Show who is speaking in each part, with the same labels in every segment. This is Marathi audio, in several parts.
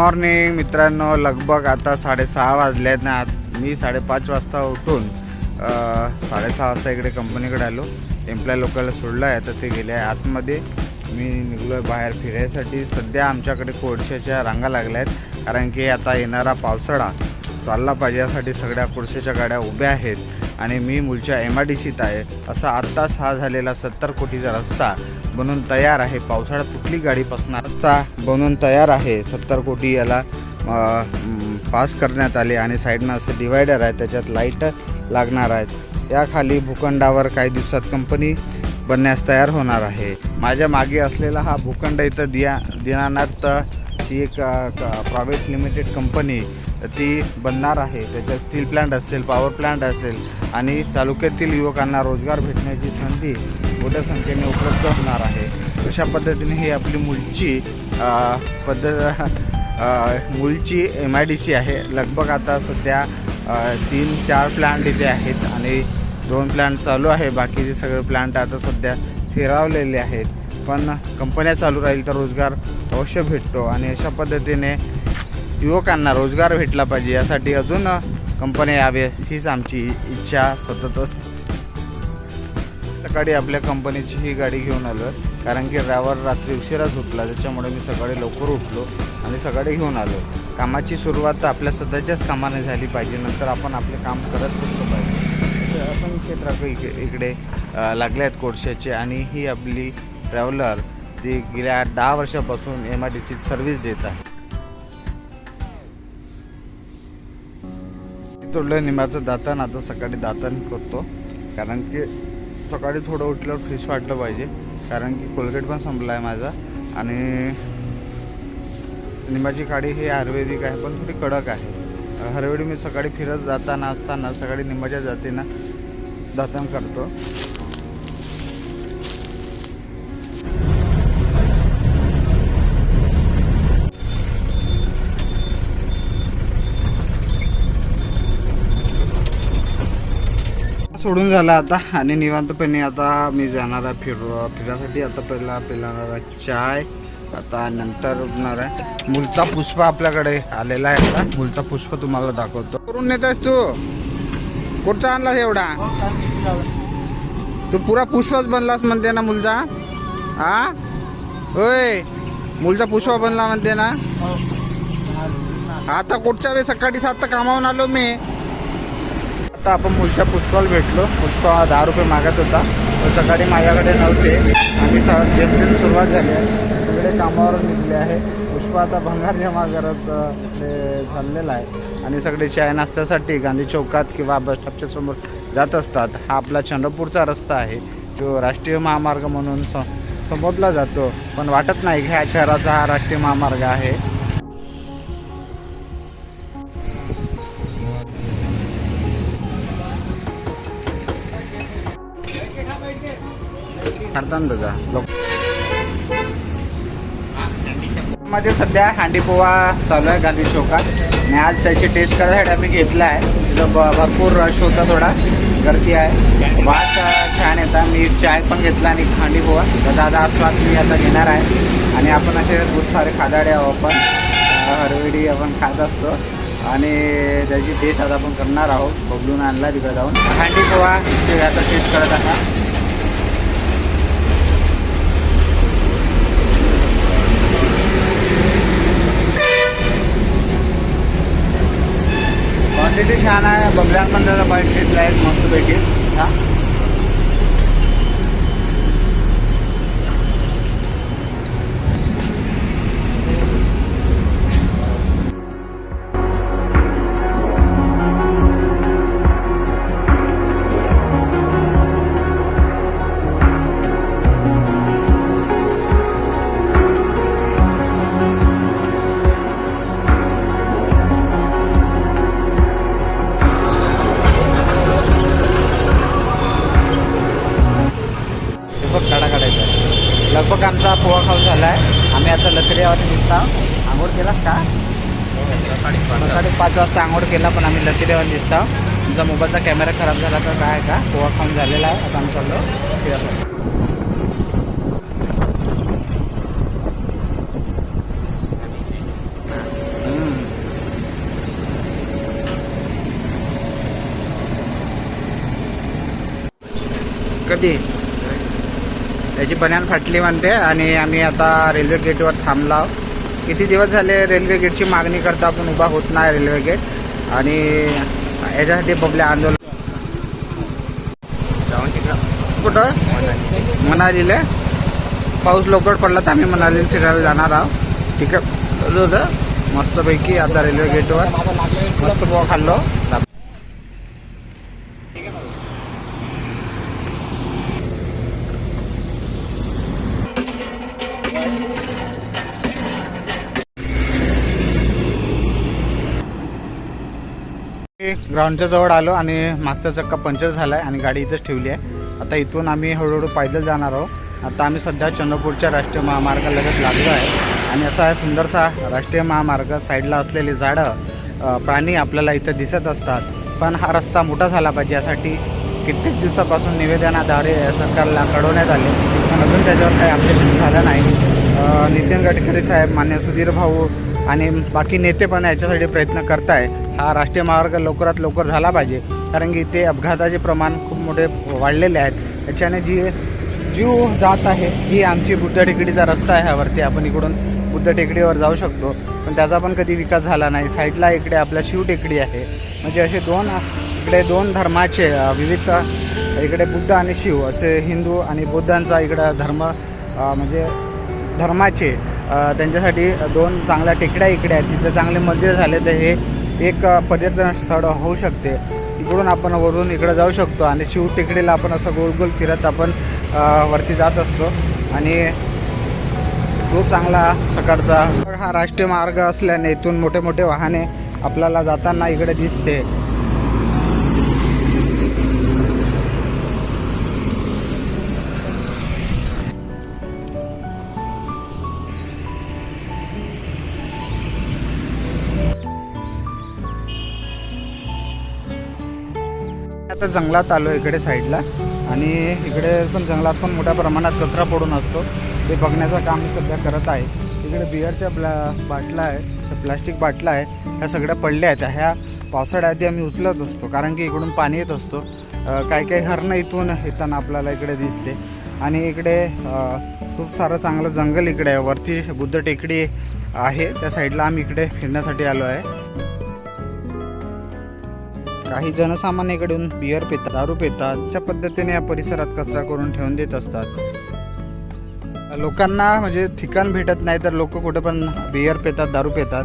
Speaker 1: मॉर्निंग मित्रांनो लगभग आता साडेसहा वाजले आहेत ना. मी साडेपाच वाजता उठून साडेसहा वाजता इकडे कंपनीकडे आलो. एम्प्लॉय लोकांना सोडलं आहे तर ते गेले आहे. आतमध्ये मी निघलो आहे बाहेर फिरायसाठी. सध्या आमच्याकडे कोळशाच्या रांगा लागल्या आहेत कारण की आता येणारा पावसाळा चालला पाहिजे. यासाठी सगळ्या कोळशाच्या गाड्या उभ्या आहेत. आणि मी मुलच्या एम आय डी सीत आहे. असा आत्ताच हा झालेला सत्तर कोटीचा रस्ता बनून तयार आहे. पावसाळ्यात कुठली गाडी पसणार रस्ता बनून तयार आहे. सत्तर कोटी याला पास करण्यात आले आणि साईडनं असं डिवायडर आहे. त्याच्यात लाइट लागणार आहेत याखाली भूखंडावर काही दिवसात कंपनी बनण्यास तयार होणार आहे. माझ्या मागे असलेला हा भूखंड इथं दिया दिनानाथ ही एक प्रायव्हेट लिमिटेड कंपनी ती बनणार आहे. त्याच्यात स्टील प्लांट असेल पॉवर प्लांट असेल आणि तालुक्यातील युवकांना रोजगार भेटण्याची संधी मोठ्या संख्येने उपलब्ध होणार आहे. अशा पद्धतीने ही आपली मुलची पद्धत मुलची एम आय डी सी आहे. लगभग आता सध्या तीन चार प्लांट इथे आहेत आणि दोन प्लांट चालू आहे. बाकीचे सगळे प्लांट आता सध्या फिरावलेले आहेत. पण कंपन्या चालू राहील तर रोजगार अवश्य भेटतो आणि अशा पद्धतीने युवकांना रोजगार भेटला पाहिजे. यासाठी अजून कंपन्या यावे हीच आमची इच्छा. सतत असते. सकाळी आपल्या कंपनीची ही गाडी घेऊन आलो आहे. कारण की ड्रायव्हर रात्री उशिरा झोपला त्याच्यामुळे मी सकाळी लवकर उठलो आणि सकाळी घेऊन आलो. कामाची सुरुवात आपल्या सध्याच्याच कामाने झाली पाहिजे नंतर आपण आपले काम करत बसलो पाहिजे. आपण असंख्य ट्रक इकडे इकडे लागले आहेत कोळशाचे आणि ही आपली ट्रॅव्हलर जी गेल्या दहा वर्षापासून एम आय डी ची सर्व्हिस देत आहे. तोडलं निंबाचं दातन आता सकाळी दातन करतो. कारण की सकाळी थोडं उठल्यावर फ्रेश वाटलं पाहिजे. कारण की कोलगेट पण संपला आहे माझा. आणि निंबाची काडी ही आयुर्वेदिक आहे पण थोडी कडक आहे. हरवेळी मी सकाळी फिरत जाताना असताना सकाळी निंबाच्या जातीनं दातन करतो. सोडून झाला आता आणि निवांतपणे आता मी जाणार आहे फिर फिरायसाठी आता पहिला पिणार चाय. आता नंतर उठणार आहे. मुलचा पुष्प आपल्याकडे आलेला आहे आता. मुलचा पुष्प तुम्हाला दाखवतो. करून नेत आहेस तू? कुठचा आणलास एवढा? तू पुरा पुष्पच बनलास म्हणते ना मुलचा? हा होय. मुलचा पुष्प बनला म्हणते ना? आता कुठच्या वेळेस सकाळी सात कामावून आलो मी. आत्ता आपण मुलच्या पुष्पाला भेटलो. पुष्पा दहा रुपये मागत होता. तो सकाळी माझ्याकडे नव्हते. आणि जेमतेम सुरुवात झाली आहे सगळे कामावर निघले आहे. पुष्पा आता भंगार जमा करत अ, आहे. आणि सगळे चाय नाश्त्यासाठी गांधी चौकात किंवा बस स्टॉपच्या समोर जात असतात. हा आपला चंद्रपूरचा रस्ता आहे. जो राष्ट्रीय महामार्ग म्हणून संबोधला जातो. पण वाटत नाही की ह्या शहराचा हा राष्ट्रीय महामार्ग आहे. लोक मध्ये सध्या हांडीपोहा चालू आहे गांधी चौकात. आणि आज त्याची टेस्ट करायसाठी आम्ही घेतला आहे तिथं ब- भरपूर रश होता थोडा. गर्दी आहे. वास छान येतात मी चाय पण घेतला आणि हांडीपोहा. तर दादा स्वाद मी आता घेणार आहे. आणि आपण असे खूप सारे खादाडे आहोत आपण. हरवेडी आपण खात असतो. आणि त्याची टेस्ट आता आपण करणार आहोत. बबलून आणला तिकडे जाऊन. हांडी पोहा ते आता टेस्ट करत आहात छान आहे. बबल्यान पण त्याचा बाईट घेतला आहे मस्तपैकी. हा? वाजता आंघोळ केला का? साडेपाच वाजता आंघोळ केला पण आम्ही लसीदेवान दिसतो. तुमचा मोबाईलचा कॅमेरा खराब झाला तर काय का? गोवा खाऊन झालेला आहे आता आम्ही चाललो. कधी? त्याची बन्यान फाटली म्हणते आणि आम्ही आता रेल्वे गेटवर थांबला किती दिवस झाले रेल्वे गेटची मागणी करता आपण उभा होत नाही रेल्वे गेट आणि याच्यासाठी बबल्या आंदोलन कुठं? मनालीला. पाऊस लवकर पडला तर आम्ही मनालीला फिरायला जाणार आहोत. ठीक होतं मस्तपैकी आता रेल्वे गेटवर मस्त पोहा खाल्लो. ग्राउंडच्या जवळ आलो आणि मागचा चक्का पंक्चर झाला आहे आणि गाडी इथंच ठेवली आहे. आता इथून आम्ही हळूहळू पैदल जाणार आहोत. आता आम्ही सध्या चंद्रपूरच्या राष्ट्रीय महामार्गालगत लागलो आहे. आणि असा आहे सुंदरसा राष्ट्रीय महामार्ग साईडला असलेली झाडं प्राणी आपल्याला इथं दिसत असतात. पण हा रस्ता मोठा झाला पाहिजे यासाठी कित्येक दिवसापासून निवेदनाद्वारे सरकारला कळवण्यात आले. पण अजून त्याच्यावर काही अपडेशन झालं नाही. नितीन गडकरी साहेब मान्य सुधीर भाऊ आणि बाकी नेते पण याच्यासाठी प्रयत्न करताय. हा राष्ट्रीय महामार्ग लवकरात लवकर झाला पाहिजे. कारण की इथे अपघाताचे प्रमाण खूप मोठे वाढलेले आहेत. याच्याने जी जीव जात आहे ही आमची बुद्ध टेकडीचा रस्ता आहे ह्यावरती आपण इकडून बुद्ध टेकडीवर जाऊ शकतो. पण त्याचा पण कधी विकास झाला नाही. साईडला इकडे आपल्या शिव टेकडी आहे. म्हणजे असे दोन इकडे दोन धर्माचे विविध इकडे बुद्ध आणि शिव. असे हिंदू आणि बौद्धांचा इकडं धर्म म्हणजे धर्माचे त्यांच्यासाठी दोन चांगल्या टेकड्या इकडे आहेत. तिथे चांगले मंदिर झाले तर हे एक पर्यटन स्थळ होऊ शकते. इकडून आपण वरून इकडे जाऊ शकतो आणि शिव टेकडीला आपण असं गोल गोल फिरत आपण वरती जात असतो. आणि खूप चांगला सकाळचा हा राष्ट्रीय मार्ग असल्याने इथून मोठे मोठे वाहने आपल्याला जाताना इकडे दिसते. आता जंगलात आलो इकडे साईडला. आणि इकडे पण जंगलात पण मोठ्या प्रमाणात कचरा पडून असतो. ते बघण्याचं काम सध्या करत आहे. इकडे बिअरच्या ब्ला बाटला आहे तर प्लास्टिक बाटला आहे ह्या सगळ्या पडल्या आहेत. ह्या पावसाळ्याआधी आम्ही उचलत असतो कारण की इकडून पाणी येत असतो. काही काही हरणं इथून येताना आपल्याला इकडे दिसते. आणि इकडे खूप सारं चांगलं जंगल इकडे आहे. वरती बुद्ध टेकडी आहे. त्या साईडला आम्ही इकडे फिरण्यासाठी आलो आहे. काही जनसामान्य बिअर बियर पितात दारू पितात त्या पद्धतीने या परिसरात कचरा करून ठेवून देत असतात. लोकांना म्हणजे ठिकाण भेटत नाही तर लोक कुठं पण बियर पितात दारू पितात.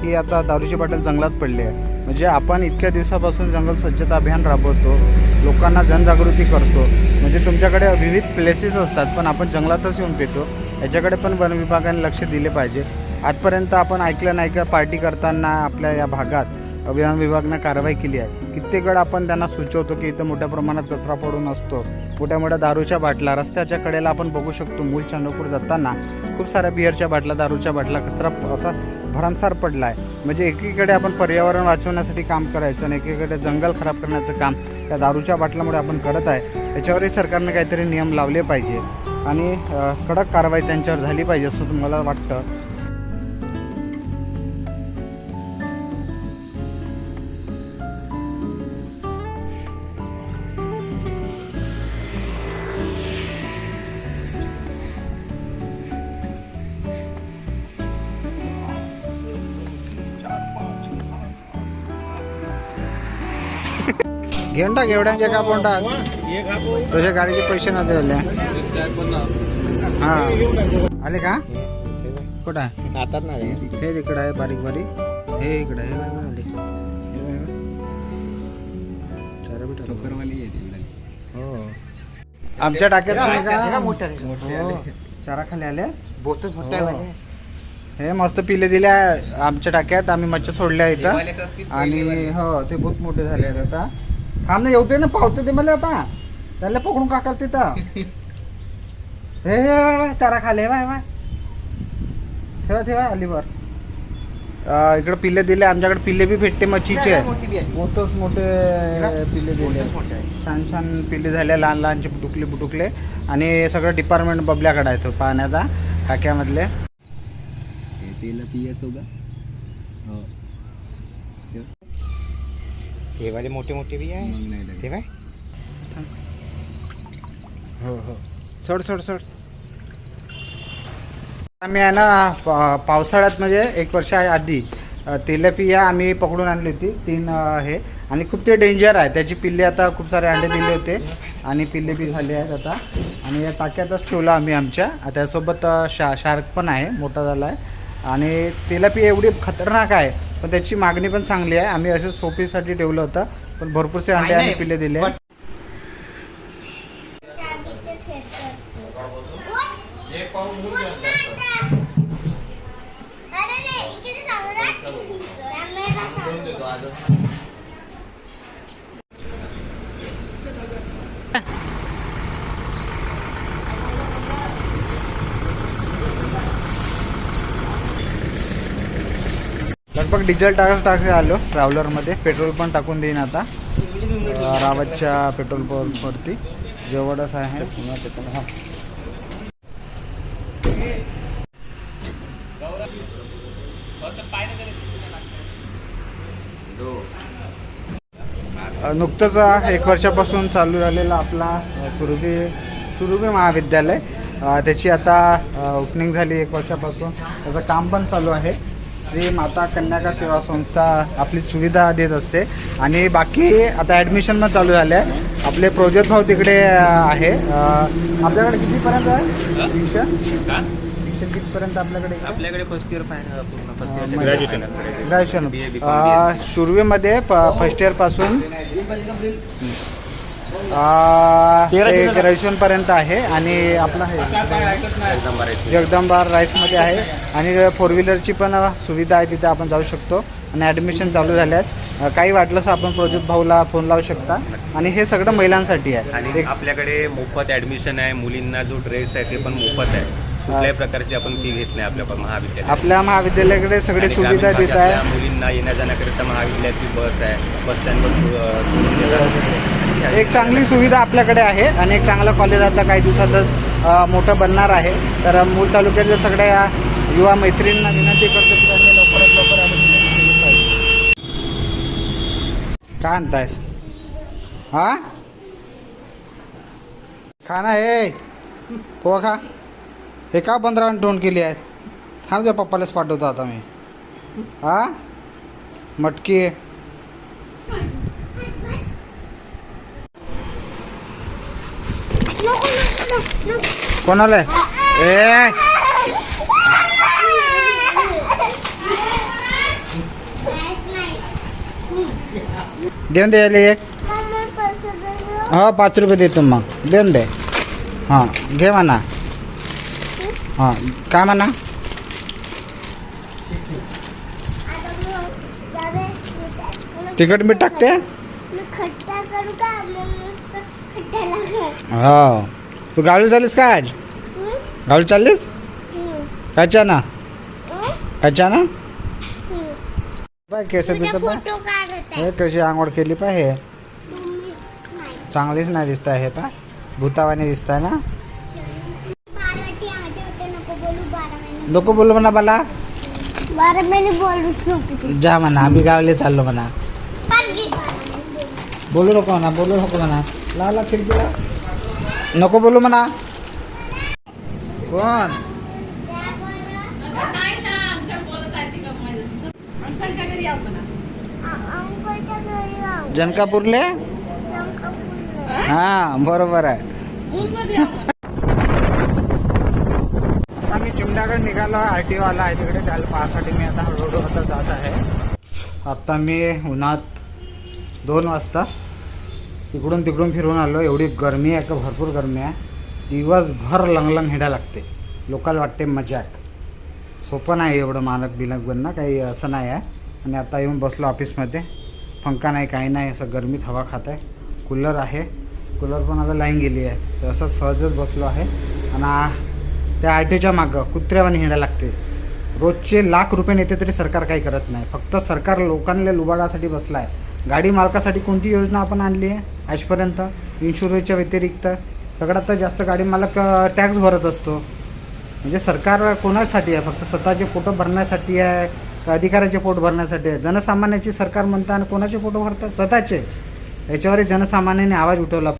Speaker 1: की आता दारूची बाटल जंगलात पडली आहे. म्हणजे आपण इतक्या दिवसापासून जंगल स्वच्छता अभियान राबवतो लोकांना जनजागृती करतो. म्हणजे तुमच्याकडे विविध प्लेसेस असतात पण आपण जंगलातच येऊन पितो. याच्याकडे पण वन विभागाने लक्ष दिले पाहिजे. आजपर्यंत आपण ऐकलं नाही का पार्टी करताना आपल्या या भागात अभियान विभागनं कारवाई केली आहे. कित्येक वेळा आपण त्यांना सुचवतो की इथं मोठ्या प्रमाणात कचरा पडून असतो. मोठ्या मोठ्या दारूच्या बाटल्या रस्त्याच्या कडेला आपण बघू शकतो मूल चंद्रपूर जाताना खूप साऱ्या बिअरच्या बाटल्या दारूच्या बाटल्या कचरा असा भरमसार पडला आहे म्हणजे एकीकडे आपण पर्यावरण वाचवण्यासाठी काम करायचं आणि एकीकडे जंगल खराब करण्याचं काम त्या दारूच्या बाटल्यामुळे आपण करत आहे. याच्यावरही सरकारने काहीतरी नियम लावले पाहिजे. आणि कडक कारवाई त्यांच्यावर झाली पाहिजे असं मला वाटतं. घेऊन टाक एवढ्यांचे का पण टाक. तुझ्या गाडीचे पैसे नव्हते दिले हा. आले का? कुठं आहे?
Speaker 2: हातात ना रे
Speaker 1: हे इकडं आहे बारीक बारीक. हे इकडं आहे हे आले हे हे हो. आमच्या टाक्यात नाही हो. चारा खाली आले
Speaker 2: बोतच
Speaker 1: हो. हे मस्त पिले दिले आमच्या टाक्यात. आम्ही मच्छर सोडल्या इथं. आणि हो ते बहुत मोठे झाले आहेत आता. थांब ना येऊ ना पावते ते मला आता. त्याला पकडून का करते तर? हे चारा खाले बाय बाय ठेवा ठेवा अलीवर इकडे पिल्ले दिले आमच्याकडे पिल्ले बी भेटते मच्छीचे. बहुतच मोठे पिल्ले दिले. छान छान पिल्ले झाले लहान लहानचे बुटुकले बुटुकले. आणि सगळं डिपार्टमेंट बबल्याकडे आहे तो पाण्याचा टाक्यामधले.
Speaker 2: तेल पियाच होगा हो
Speaker 3: वाले मोठे मोठे बी आहे. ते काय
Speaker 1: हो हो. सोड सोड सोड. आम्ही आहे ना पावसाळ्यात म्हणजे एक वर्ष आधी. तेलपिया आम्ही पकडून आणली होती. तीन हे. आणि खूप ते डेंजर आहे. त्याची पिल्ले आता खूप सारे अंडे दिले होते. आणि पिल्ले बी झाले आहेत आता. आणि या टाक्यातच ठेवलं आम्ही आमच्या. त्यासोबत शा शार्क पण आहे. मोठा झाला आहे आणि तेलापिया एवढी खतरनाक आहे. पण त्याची मागणी पण चांगली आहे. आम्ही असं सोपीसाठी ठेवलं होतं पण भरपूरसे अंडे आणि पिल्ले दिले
Speaker 3: खेळतात अरे नाही इकडे सम्राट कॅमेरा चालू
Speaker 1: लगभग डिझेल टाकत टाकत आलो. ट्रॅव्हलरमध्ये पेट्रोल पण टाकून देईन आता. रावतच्या पेट्रोल पंपवरती जवळच आहे. हा. नुकतंच एक वर्षापासून चालू झालेला आपला सुरुबी सुरुबी महाविद्यालय. त्याची आता ओपनिंग झाली एक वर्षापासून. त्याचं काम पण चालू आहे. श्री माता कन्याका सेवा संस्था आपली सुविधा देत असते. आणि बाकी आता ॲडमिशन पण चालू झाले आहे आपले प्रोजेक्ट भाऊ तिकडे आहे. आपल्याकडे कितीपर्यंत आहे? ट्युशन ट्युशन कितीपर्यंत आपल्याकडे?
Speaker 2: आपल्याकडे फर्स्ट इयर पूर्ण फर्स्ट इयर
Speaker 1: ग्रॅज्युएशन
Speaker 2: ग्रॅज्युएशन.
Speaker 1: अं, शुरवेमध्ये फर्स्ट इयरपासून? अं, ते ग्रॅज्युएशन पर्यंत आहे आणि आपलं हे
Speaker 2: एकदम बरं
Speaker 1: जगदंबा राईसमध्ये आहे. आणि फोर व्हीलरची पण सुविधा आहे तिथे आपण जाऊ शकतो. आणि ॲडमिशन चालू झाले आहेत काही वाटलं तर आपण प्रोजेक्ट भाऊला फोन लावू शकता. आणि हे सगळं महिलांसाठी आहे.
Speaker 4: आणि
Speaker 1: एक-
Speaker 4: आपल्याकडे मोफत ऍडमिशन आहे. मुलींना जो ड्रेस आहे ते पण मोफत आहे. कुठल्याही प्रकारची आपण फी घेत नाही आपल्या महाविद्यालयात.
Speaker 1: आपल्या महाविद्यालयाकडे सगळी सुविधा देत आहे.
Speaker 4: मुलींना येण्या जाण्याकरिता महाविद्यालयाची बस आहे. बस स्टँडवर.
Speaker 1: एक चांगली सुविधा आपल्याकडे आहे आणि एक चांगलं कॉलेज आता काही दिवसातच मोठं बनणार आहे. तर मूळ तालुक्यातल्या सगळ्या युवा मैत्रिणींना विनंती करतो की त्यांनी लवकरात लवकर पाहिजे. काय आणताय हा? खाना हे. पोहा खा. हे का पंधरा ठेवून केली आहेत थांब पप्पालाच पाठवतो आता मी. हा? मटकी
Speaker 3: नको नको नको नको
Speaker 1: कोणाला ए! देऊन दे याले एक. हो पाच रुपये देतो मग. देऊन दे. हां घे म्हणा. हां काय म्हणा?
Speaker 3: जावे, मी त्या-
Speaker 1: तिखट मीठ टाकते हो. तू गावी चाललीस का आज?
Speaker 3: हं?
Speaker 1: गावी चाललीस. कच्चा ना? कच्चा ना
Speaker 3: हं.
Speaker 1: केस हे कशी आंघोळ केली पाय हे? चांगलीच नाही दिसत आहे पा भूतावाने दिसत आहे ना?
Speaker 3: नको बोलू
Speaker 1: म्हणा मला जा म्हणा आम्ही गावले चाललो म्हणा.
Speaker 3: बोलू.
Speaker 1: नको म्हणा बोलू नको म्हणा. लावला खिडकीला. नको बोलू म्हणा. कोण? जनकापूरले? हा बरोबर आहे. आम्ही चिमड्याकडे निघालो आर टी वाला आहे तिकडे त्याला पाहासाठी मी आता हळूहळू आता जात आहे. आत्ता मी उन्हात दोन वाजता तिकडून तिकडून फिरून आलो. एवढी गरमी आहे का भरपूर गरमी आहे. दिवसभर लंगलंग हिंडा लागते. लोकल वाटते मजाक सोपं नाही एवढं मानक बिलक बनणं काही असं नाही आहे. आणि आता येऊन बसलो ऑफिसमध्ये. पंखा नाही काही नाही असं गरमीत हवा खात आहे. कूलर आहे. कूलर पण आता लाईन गेली आहे. तर असं सहजच बसलो आहे. आणि त्या आर टीच्या मागं कुत्र्यावानी हिंडा लागते. रोजचे लाख रुपये नेते तरी सरकार काही करत नाही. फक्त सरकार लोकांना लुबाडासाठी बसलं आहे गाडी मालकासाठी कोणती योजना आपण आणली आहे? आजपर्यंत इन्शुरन्सच्या व्यतिरिक्त. सगळ्यात तर जास्त गाडी मालक टॅक्स भरत असतो. म्हणजे सरकार कोणासाठी आहे? फक्त स्वतःचे फोटो भरण्यासाठी आहे का अधिकाऱ्याचे पोट भरण्यासाठी आहे? जनसामान्याची सरकार म्हणतात आणि कोणाचे पोटं भरतात? स्वतःचे. याच्यावर जनसामान्याने आवाज उठवला.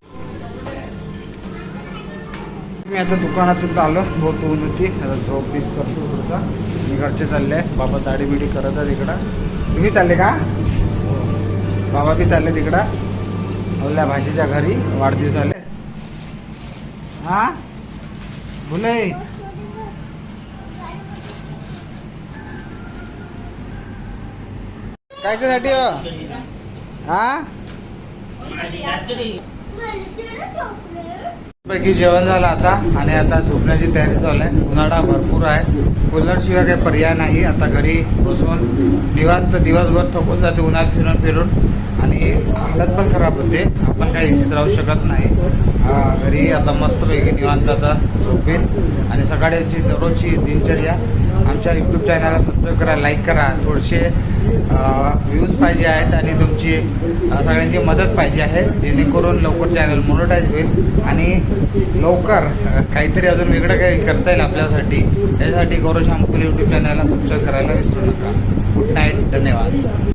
Speaker 1: मी आता दुकानातून आलो. बहुत ऊन होती. आता झोप बीत करतो थोडंसं. मी घरचे चालले. बाबा दाढी बिडी करत आहे तिकडं तुम्ही चालले का? बाबा बी चालले तिकडं. ओल्या भाषेच्या घरी वाढदिवस आले. हा? बोले कायच्यासाठी हो? हा? पैकी जेवण झालं आता आणि आता झोपण्याची तयारी चालू आहे. उन्हाळा भरपूर आहे. कुलरशिवाय काही पर्याय नाही. आता घरी बसून निवांत दिवसभर थकून जाते उन्हात फिरून फिरून. आणि हालत पण खराब होते. आपण काही इच्छित राहू शकत नाही. घरी आता मस्तपैकी निवांत आता झोपेन. आणि सकाळची दररोजची दिनचर्या आमच्या यूट्यूब चॅनलला सबस्क्राईब करा लाईक करा. थोडेसे व्ह्यूज पाहिजे आहेत आणि तुमची सगळ्यांची मदत पाहिजे आहे. जेणेकरून लवकर चॅनल मोनोटाईज होईल आणि लवकर काहीतरी अजून वेगळं काही करता येईल आपल्यासाठी. यासाठी गौरव शामकुल यूट्यूब चॅनलला सबस्क्राईब करायला विसरू नका. गुड नाईट धन्यवाद.